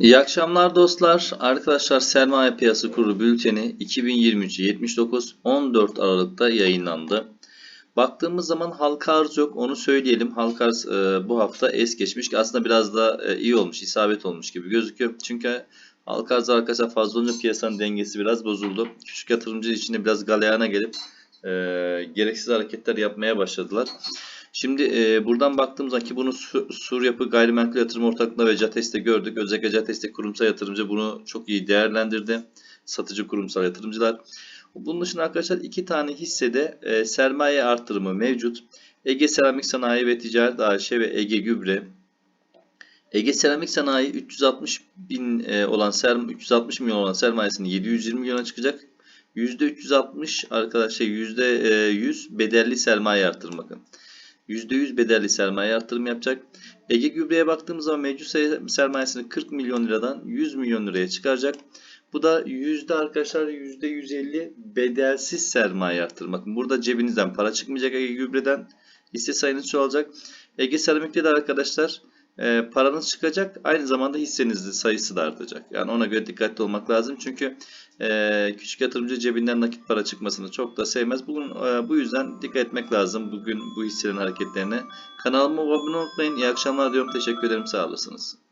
İyi akşamlar dostlar. Arkadaşlar Sermaye Piyasası Kurulu Bülteni 2023 79 14 Aralık'ta yayınlandı. Baktığımız zaman halka arz yok onu söyleyelim. Halka arz e, bu hafta es geçmiş aslında biraz da e, iyi olmuş, isabet olmuş gibi gözüküyor. Çünkü halka arz arkadaşlar fazla olunca piyasanın dengesi biraz bozuldu. Küçük yatırımcı içinde biraz galeyana gelip e, gereksiz hareketler yapmaya başladılar. Şimdi e, buradan baktığımız zaman ki bunu Su- Sur Yapı Gayrimenkul Yatırım Ortaklığı'nda ve Cates'te gördük. Özellikle Cates'te kurumsal yatırımcı bunu çok iyi değerlendirdi. Satıcı kurumsal yatırımcılar. Bunun dışında arkadaşlar iki tane hissede e, sermaye artırımı mevcut. Ege Seramik Sanayi ve Ticaret AŞ ve Ege Gübre. Ege Seramik Sanayi 360 bin e, olan serm 360 milyon olan sermayesini 720 milyona çıkacak. %360 arkadaşlar %100 bedelli sermaye artırım bakın. %100 bedelli sermaye artırım yapacak. Ege Gübre'ye baktığımız zaman mevcut ser- sermayesini 40 milyon liradan 100 milyon liraya çıkaracak. Bu da yüzde arkadaşlar yüzde 150 bedelsiz sermaye artırım. Bakın burada cebinizden para çıkmayacak Ege Gübre'den. Hisse sayınız çoğalacak. Ege Seramik'te de arkadaşlar e, paranız çıkacak. Aynı zamanda hissenizin sayısı da artacak. Yani ona göre dikkatli olmak lazım. Çünkü e, küçük yatırımcı cebinden nakit para çıkmasını çok da sevmez. Bugün e, bu yüzden dikkat etmek lazım. Bugün bu hisselerin hareketlerine. Kanalıma abone olmayı unutmayın. İyi akşamlar diyorum. Teşekkür ederim. Sağ olasınız.